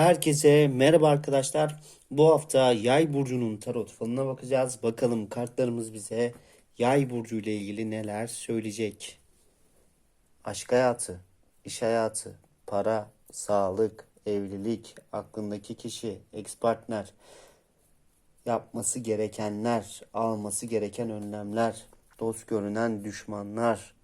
Herkese merhaba arkadaşlar. Bu hafta Yay burcunun tarot falına bakacağız. Bakalım kartlarımız bize Yay burcu ile ilgili neler söyleyecek. Aşk hayatı, iş hayatı, para, sağlık, evlilik, aklındaki kişi, ex partner, yapması gerekenler, alması gereken önlemler, dost görünen düşmanlar,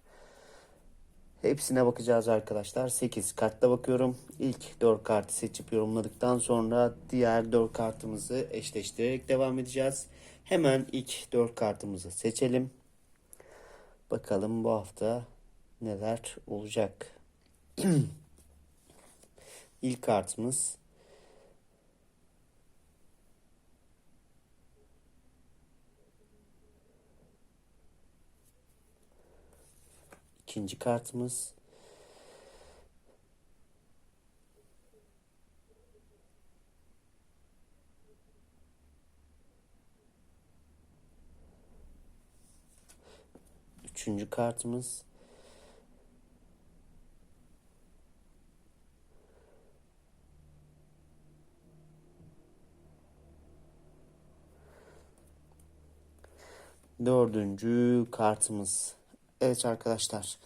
Hepsine bakacağız arkadaşlar. 8 kartta bakıyorum. İlk 4 kartı seçip yorumladıktan sonra diğer 4 kartımızı eşleştirerek devam edeceğiz. Hemen ilk 4 kartımızı seçelim. Bakalım bu hafta neler olacak. İlk kartımız ikinci kartımız Üçüncü kartımız. Dördüncü kartımız. Evet arkadaşlar.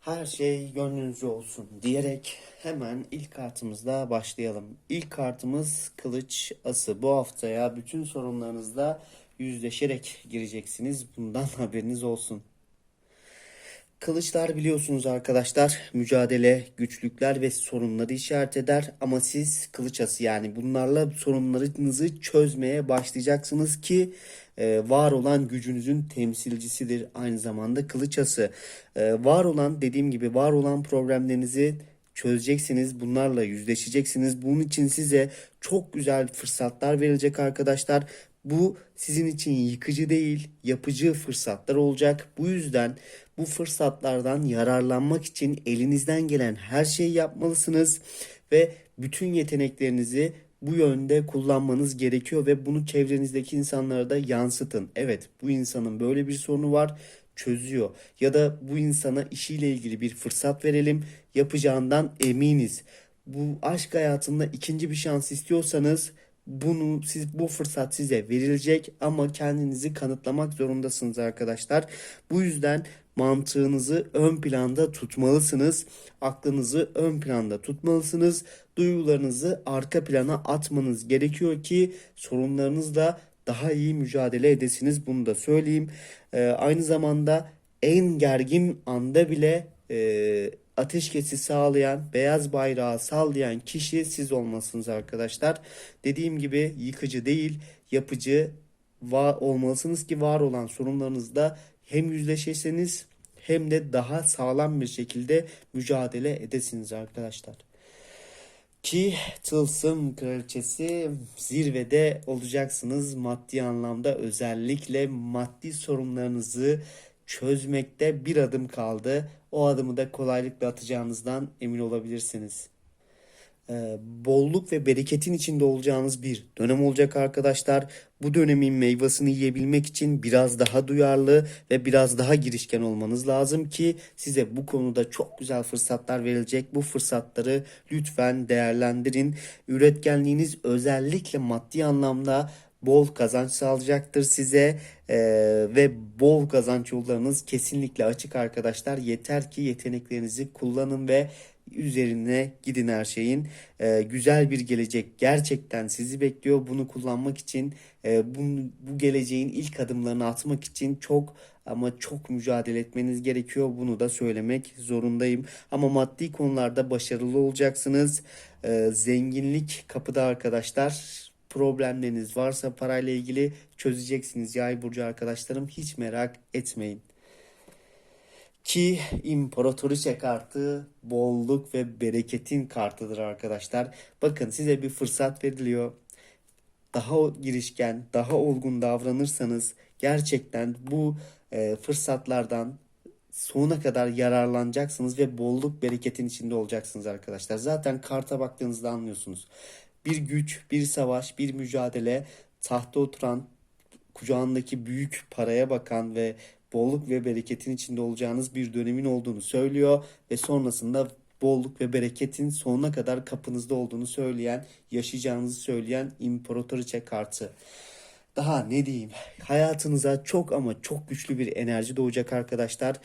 Her şey gönlünüzce olsun diyerek hemen ilk kartımızla başlayalım. İlk kartımız kılıç ası. Bu haftaya bütün sorunlarınızla yüzleşerek gireceksiniz. Bundan haberiniz olsun. Kılıçlar biliyorsunuz arkadaşlar mücadele, güçlükler ve sorunları işaret eder ama siz kılıç ası yani bunlarla sorunlarınızı çözmeye başlayacaksınız ki e, var olan gücünüzün temsilcisidir aynı zamanda kılıç ası. E, var olan dediğim gibi var olan problemlerinizi çözeceksiniz. Bunlarla yüzleşeceksiniz. Bunun için size çok güzel fırsatlar verilecek arkadaşlar. Bu sizin için yıkıcı değil, yapıcı fırsatlar olacak. Bu yüzden bu fırsatlardan yararlanmak için elinizden gelen her şeyi yapmalısınız ve bütün yeteneklerinizi bu yönde kullanmanız gerekiyor ve bunu çevrenizdeki insanlara da yansıtın. Evet, bu insanın böyle bir sorunu var, çözüyor. Ya da bu insana işiyle ilgili bir fırsat verelim, yapacağından eminiz. Bu aşk hayatında ikinci bir şans istiyorsanız bunu siz bu fırsat size verilecek ama kendinizi kanıtlamak zorundasınız arkadaşlar. Bu yüzden mantığınızı ön planda tutmalısınız. Aklınızı ön planda tutmalısınız. Duygularınızı arka plana atmanız gerekiyor ki sorunlarınızla daha iyi mücadele edesiniz. Bunu da söyleyeyim. Ee, aynı zamanda en gergin anda bile e, ateşkesi sağlayan, beyaz bayrağı sallayan kişi siz olmalısınız arkadaşlar. Dediğim gibi yıkıcı değil, yapıcı var olmalısınız ki var olan sorunlarınızda hem yüzleşesiniz hem de daha sağlam bir şekilde mücadele edesiniz arkadaşlar. Ki Tılsım Kraliçesi zirvede olacaksınız maddi anlamda özellikle maddi sorunlarınızı çözmekte bir adım kaldı. O adımı da kolaylıkla atacağınızdan emin olabilirsiniz. Ee, bolluk ve bereketin içinde olacağınız bir dönem olacak arkadaşlar. Bu dönemin meyvasını yiyebilmek için biraz daha duyarlı ve biraz daha girişken olmanız lazım ki size bu konuda çok güzel fırsatlar verilecek. Bu fırsatları lütfen değerlendirin. Üretkenliğiniz özellikle maddi anlamda bol kazanç sağlayacaktır size Ee, ve bol kazanç yollarınız kesinlikle açık arkadaşlar. Yeter ki yeteneklerinizi kullanın ve üzerine gidin her şeyin. Ee, güzel bir gelecek gerçekten sizi bekliyor. Bunu kullanmak için e, bu, bu geleceğin ilk adımlarını atmak için çok ama çok mücadele etmeniz gerekiyor. Bunu da söylemek zorundayım. Ama maddi konularda başarılı olacaksınız. Ee, zenginlik kapıda arkadaşlar problemleriniz varsa parayla ilgili çözeceksiniz yay burcu arkadaşlarım hiç merak etmeyin. Ki imparatoriçe kartı bolluk ve bereketin kartıdır arkadaşlar. Bakın size bir fırsat veriliyor. Daha girişken, daha olgun davranırsanız gerçekten bu e, fırsatlardan sonuna kadar yararlanacaksınız ve bolluk bereketin içinde olacaksınız arkadaşlar. Zaten karta baktığınızda anlıyorsunuz. Bir güç, bir savaş, bir mücadele, tahta oturan, kucağındaki büyük paraya bakan ve bolluk ve bereketin içinde olacağınız bir dönemin olduğunu söylüyor ve sonrasında bolluk ve bereketin sonuna kadar kapınızda olduğunu söyleyen, yaşayacağınızı söyleyen İmparatoriçe kartı. Daha ne diyeyim? Hayatınıza çok ama çok güçlü bir enerji doğacak arkadaşlar.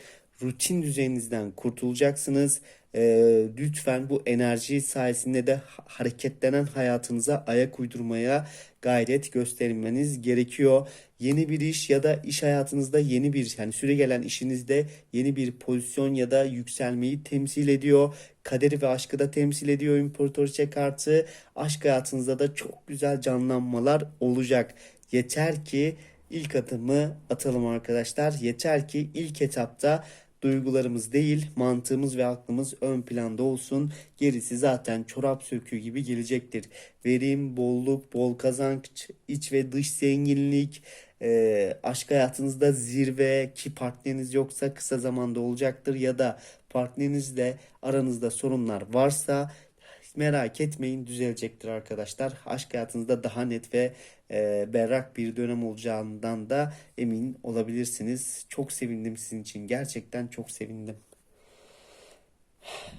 Rutin düzeninizden kurtulacaksınız. Ee, lütfen bu enerji sayesinde de ha- hareketlenen hayatınıza ayak uydurmaya gayret göstermeniz gerekiyor. Yeni bir iş ya da iş hayatınızda yeni bir yani süre gelen işinizde yeni bir pozisyon ya da yükselmeyi temsil ediyor. Kaderi ve aşkı da temsil ediyor İmparatoriçe kartı. Aşk hayatınızda da çok güzel canlanmalar olacak. Yeter ki ilk adımı atalım arkadaşlar. Yeter ki ilk etapta duygularımız değil mantığımız ve aklımız ön planda olsun. Gerisi zaten çorap söküğü gibi gelecektir. Verim, bolluk, bol kazanç, iç ve dış zenginlik, e, aşk hayatınızda zirve ki partneriniz yoksa kısa zamanda olacaktır ya da partnerinizle aranızda sorunlar varsa merak etmeyin düzelecektir arkadaşlar. Aşk hayatınızda daha net ve e, berrak bir dönem olacağından da emin olabilirsiniz. Çok sevindim sizin için. Gerçekten çok sevindim.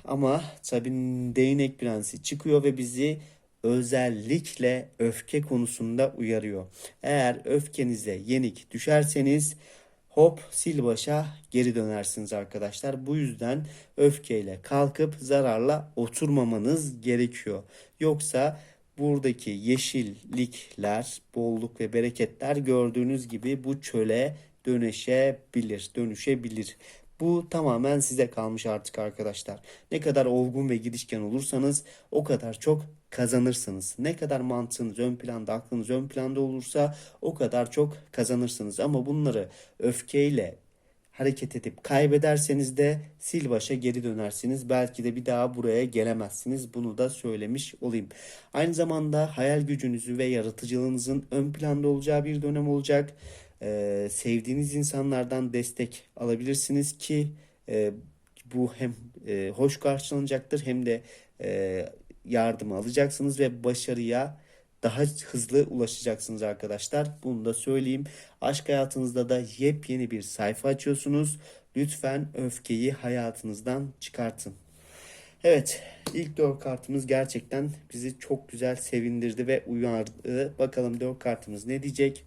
Ama tabii değnek prensi çıkıyor ve bizi özellikle öfke konusunda uyarıyor. Eğer öfkenize yenik düşerseniz hop sil başa geri dönersiniz arkadaşlar. Bu yüzden öfkeyle kalkıp zararla oturmamanız gerekiyor. Yoksa buradaki yeşillikler, bolluk ve bereketler gördüğünüz gibi bu çöle dönüşebilir, dönüşebilir. Bu tamamen size kalmış artık arkadaşlar. Ne kadar olgun ve girişken olursanız o kadar çok kazanırsınız. Ne kadar mantığınız ön planda, aklınız ön planda olursa o kadar çok kazanırsınız. Ama bunları öfkeyle hareket edip kaybederseniz de sil başa geri dönersiniz. Belki de bir daha buraya gelemezsiniz. Bunu da söylemiş olayım. Aynı zamanda hayal gücünüzü ve yaratıcılığınızın ön planda olacağı bir dönem olacak. Ee, sevdiğiniz insanlardan destek alabilirsiniz ki e, bu hem e, hoş karşılanacaktır hem de e, yardımı alacaksınız ve başarıya daha hızlı ulaşacaksınız arkadaşlar. Bunu da söyleyeyim. Aşk hayatınızda da yepyeni bir sayfa açıyorsunuz. Lütfen öfkeyi hayatınızdan çıkartın. Evet, ilk dört kartımız gerçekten bizi çok güzel sevindirdi ve uyardı. Bakalım dört kartımız ne diyecek?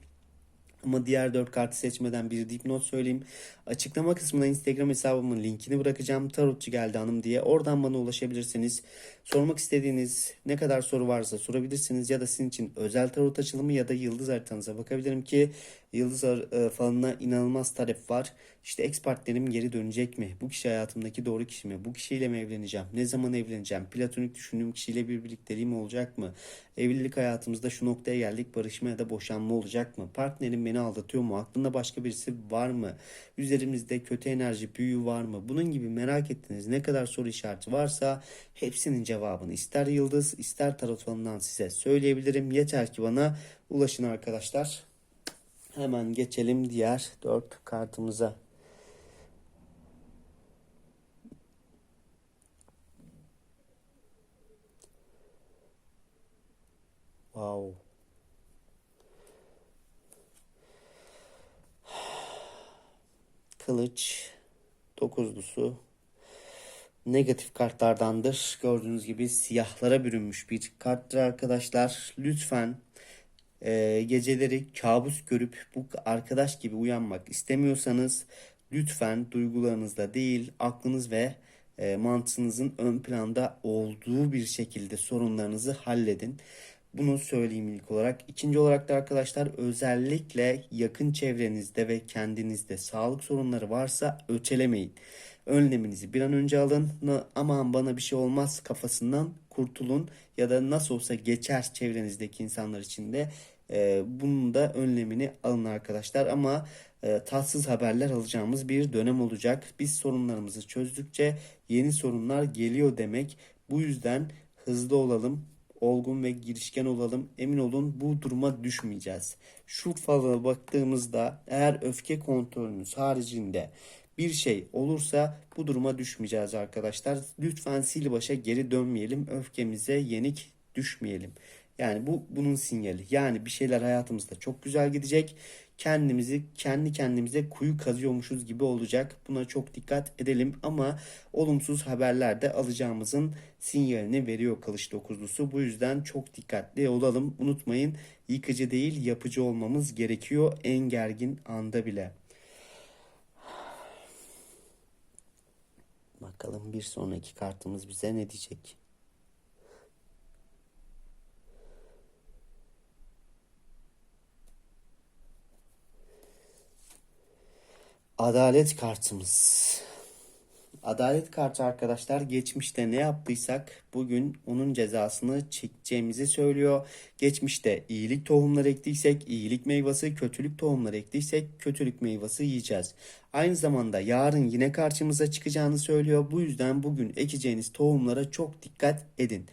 Ama diğer 4 kartı seçmeden bir dipnot söyleyeyim. Açıklama kısmına Instagram hesabımın linkini bırakacağım. Tarotçu geldi hanım diye. Oradan bana ulaşabilirsiniz. Sormak istediğiniz ne kadar soru varsa sorabilirsiniz. Ya da sizin için özel tarot açılımı ya da yıldız haritanıza bakabilirim ki yıldız e, falına inanılmaz talep var. İşte ex partnerim geri dönecek mi? Bu kişi hayatımdaki doğru kişi mi? Bu kişiyle mi evleneceğim? Ne zaman evleneceğim? Platonik düşündüğüm kişiyle bir birlikteliğim olacak mı? Evlilik hayatımızda şu noktaya geldik. Barışma ya da boşanma olacak mı? Partnerim beni aldatıyor mu? Aklında başka birisi var mı? Üzerimizde kötü enerji büyü var mı? Bunun gibi merak ettiğiniz ne kadar soru işareti varsa hepsinin cevabını ister yıldız ister tarot size söyleyebilirim. Yeter ki bana ulaşın arkadaşlar. Hemen geçelim diğer dört kartımıza. Wow. Kılıç dokuzlusu negatif kartlardandır. Gördüğünüz gibi siyahlara bürünmüş bir karttır arkadaşlar. Lütfen e, geceleri kabus görüp bu arkadaş gibi uyanmak istemiyorsanız lütfen duygularınızda değil aklınız ve e, mantığınızın ön planda olduğu bir şekilde sorunlarınızı halledin. Bunu söyleyeyim ilk olarak. İkinci olarak da arkadaşlar özellikle yakın çevrenizde ve kendinizde sağlık sorunları varsa ötelemeyin. Önleminizi bir an önce alın. Aman bana bir şey olmaz kafasından kurtulun ya da nasıl olsa geçer çevrenizdeki insanlar için de e, bunun da önlemini alın arkadaşlar. Ama e, tatsız haberler alacağımız bir dönem olacak. Biz sorunlarımızı çözdükçe yeni sorunlar geliyor demek. Bu yüzden hızlı olalım olgun ve girişken olalım. Emin olun bu duruma düşmeyeceğiz. Şu fala baktığımızda eğer öfke kontrolünüz haricinde bir şey olursa bu duruma düşmeyeceğiz arkadaşlar. Lütfen sil başa geri dönmeyelim. Öfkemize yenik düşmeyelim. Yani bu bunun sinyali. Yani bir şeyler hayatımızda çok güzel gidecek. Kendimizi kendi kendimize kuyu kazıyormuşuz gibi olacak. Buna çok dikkat edelim ama olumsuz haberler de alacağımızın sinyalini veriyor Kılıç dokuzlusu. Bu yüzden çok dikkatli olalım. Unutmayın yıkıcı değil yapıcı olmamız gerekiyor en gergin anda bile. Bakalım bir sonraki kartımız bize ne diyecek? Adalet kartımız. Adalet kartı arkadaşlar geçmişte ne yaptıysak bugün onun cezasını çekeceğimizi söylüyor. Geçmişte iyilik tohumları ektiysek iyilik meyvesi, kötülük tohumları ektiysek kötülük meyvesi yiyeceğiz. Aynı zamanda yarın yine karşımıza çıkacağını söylüyor. Bu yüzden bugün ekeceğiniz tohumlara çok dikkat edin.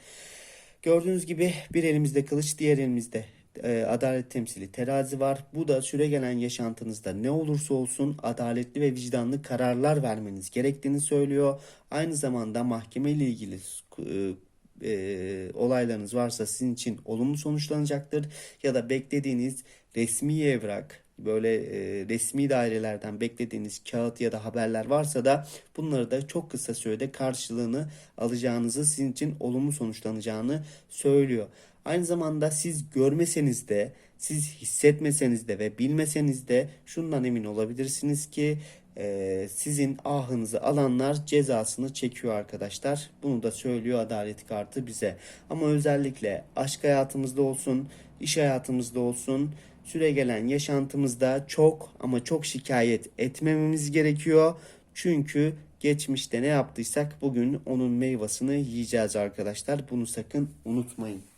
Gördüğünüz gibi bir elimizde kılıç, diğer elimizde e, adalet temsili terazi var. Bu da süre gelen yaşantınızda ne olursa olsun adaletli ve vicdanlı kararlar vermeniz gerektiğini söylüyor. Aynı zamanda mahkeme ile ilgili e, e, olaylarınız varsa sizin için olumlu sonuçlanacaktır. Ya da beklediğiniz resmi evrak, böyle e, resmi dairelerden beklediğiniz kağıt ya da haberler varsa da bunları da çok kısa sürede karşılığını alacağınızı sizin için olumlu sonuçlanacağını söylüyor. Aynı zamanda siz görmeseniz de, siz hissetmeseniz de ve bilmeseniz de şundan emin olabilirsiniz ki e, sizin ahınızı alanlar cezasını çekiyor arkadaşlar. Bunu da söylüyor adalet kartı bize. Ama özellikle aşk hayatımızda olsun, iş hayatımızda olsun, süre gelen yaşantımızda çok ama çok şikayet etmememiz gerekiyor. Çünkü geçmişte ne yaptıysak bugün onun meyvasını yiyeceğiz arkadaşlar. Bunu sakın unutmayın.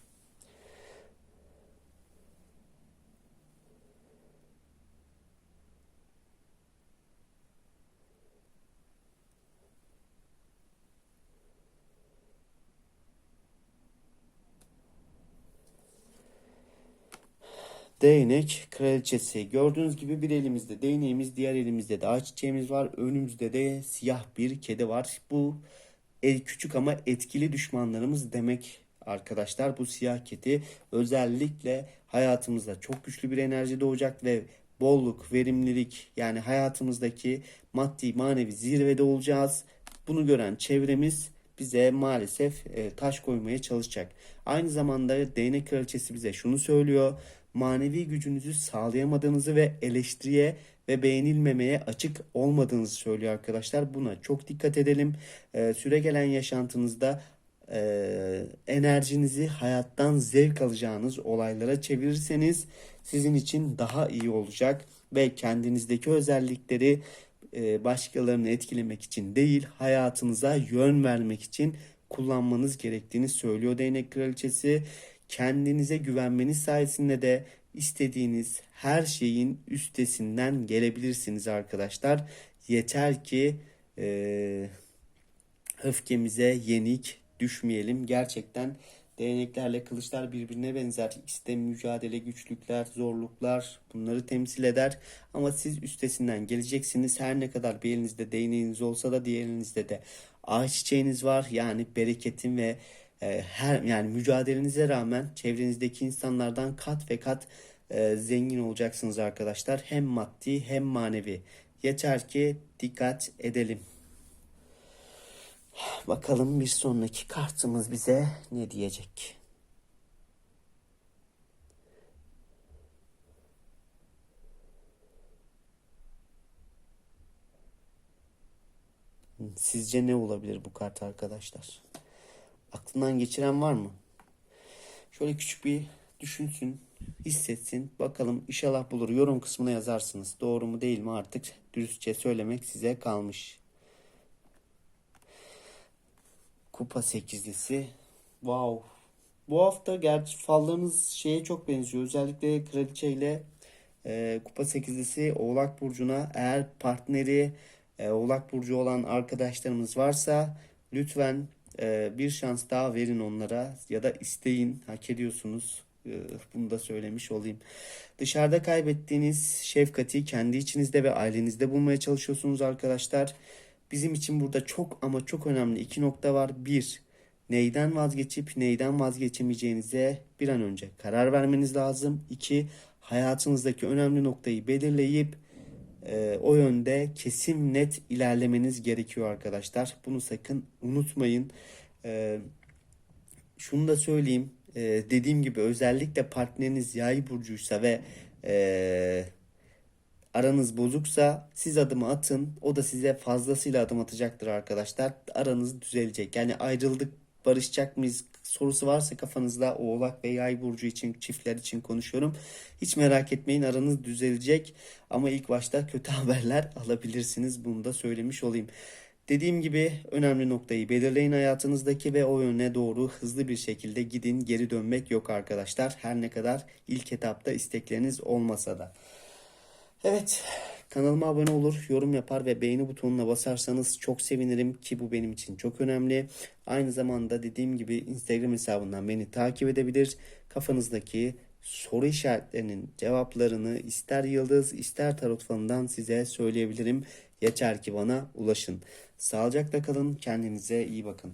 Değnek kraliçesi. Gördüğünüz gibi bir elimizde değneğimiz, diğer elimizde de ağaç çiçeğimiz var. Önümüzde de siyah bir kedi var. Bu küçük ama etkili düşmanlarımız demek arkadaşlar. Bu siyah kedi özellikle hayatımızda çok güçlü bir enerji doğacak ve bolluk, verimlilik yani hayatımızdaki maddi manevi zirvede olacağız. Bunu gören çevremiz bize maalesef e, taş koymaya çalışacak. Aynı zamanda değnek kraliçesi bize şunu söylüyor manevi gücünüzü sağlayamadığınızı ve eleştiriye ve beğenilmemeye açık olmadığınızı söylüyor arkadaşlar. Buna çok dikkat edelim. Ee, süre gelen yaşantınızda e, enerjinizi hayattan zevk alacağınız olaylara çevirirseniz sizin için daha iyi olacak ve kendinizdeki özellikleri e, başkalarını etkilemek için değil hayatınıza yön vermek için kullanmanız gerektiğini söylüyor değnek kraliçesi kendinize güvenmeniz sayesinde de istediğiniz her şeyin üstesinden gelebilirsiniz arkadaşlar. Yeter ki e, öfkemize yenik düşmeyelim. Gerçekten değneklerle kılıçlar birbirine benzer. İkisi mücadele, güçlükler, zorluklar bunları temsil eder. Ama siz üstesinden geleceksiniz. Her ne kadar bir elinizde değneğiniz olsa da diğer elinizde de ağaç çiçeğiniz var. Yani bereketin ve e, her yani mücadelenize rağmen çevrenizdeki insanlardan kat ve kat e, zengin olacaksınız arkadaşlar. Hem maddi hem manevi. Yeter ki dikkat edelim. Bakalım bir sonraki kartımız bize ne diyecek? Sizce ne olabilir bu kart arkadaşlar? Aklından geçiren var mı? Şöyle küçük bir düşünsün, hissetsin. Bakalım inşallah bulur. Yorum kısmına yazarsınız. Doğru mu değil mi artık dürüstçe söylemek size kalmış. Kupa sekizlisi. Wow. Bu hafta gerçi fallarınız şeye çok benziyor. Özellikle kraliçe ile e, kupa sekizlisi Oğlak Burcu'na eğer partneri e, Oğlak Burcu olan arkadaşlarımız varsa lütfen ee, bir şans daha verin onlara ya da isteyin hak ediyorsunuz. Ee, bunu da söylemiş olayım. Dışarıda kaybettiğiniz şefkati kendi içinizde ve ailenizde bulmaya çalışıyorsunuz arkadaşlar. Bizim için burada çok ama çok önemli iki nokta var. Bir, neyden vazgeçip neyden vazgeçemeyeceğinize bir an önce karar vermeniz lazım. İki, hayatınızdaki önemli noktayı belirleyip e, o yönde kesin net ilerlemeniz gerekiyor arkadaşlar. Bunu sakın unutmayın. E, şunu da söyleyeyim. E, dediğim gibi özellikle partneriniz yay burcuysa ve e, aranız bozuksa siz adımı atın. O da size fazlasıyla adım atacaktır arkadaşlar. Aranız düzelecek. Yani ayrıldık barışacak mıyız sorusu varsa kafanızda Oğlak ve Yay burcu için çiftler için konuşuyorum. Hiç merak etmeyin aranız düzelecek ama ilk başta kötü haberler alabilirsiniz. Bunu da söylemiş olayım. Dediğim gibi önemli noktayı belirleyin hayatınızdaki ve o yöne doğru hızlı bir şekilde gidin. Geri dönmek yok arkadaşlar. Her ne kadar ilk etapta istekleriniz olmasa da. Evet, kanalıma abone olur, yorum yapar ve beğeni butonuna basarsanız çok sevinirim ki bu benim için çok önemli. Aynı zamanda dediğim gibi Instagram hesabından beni takip edebilir. Kafanızdaki soru işaretlerinin cevaplarını ister yıldız ister tarot falından size söyleyebilirim. Yeter ki bana ulaşın. Sağlıcakla kalın, kendinize iyi bakın.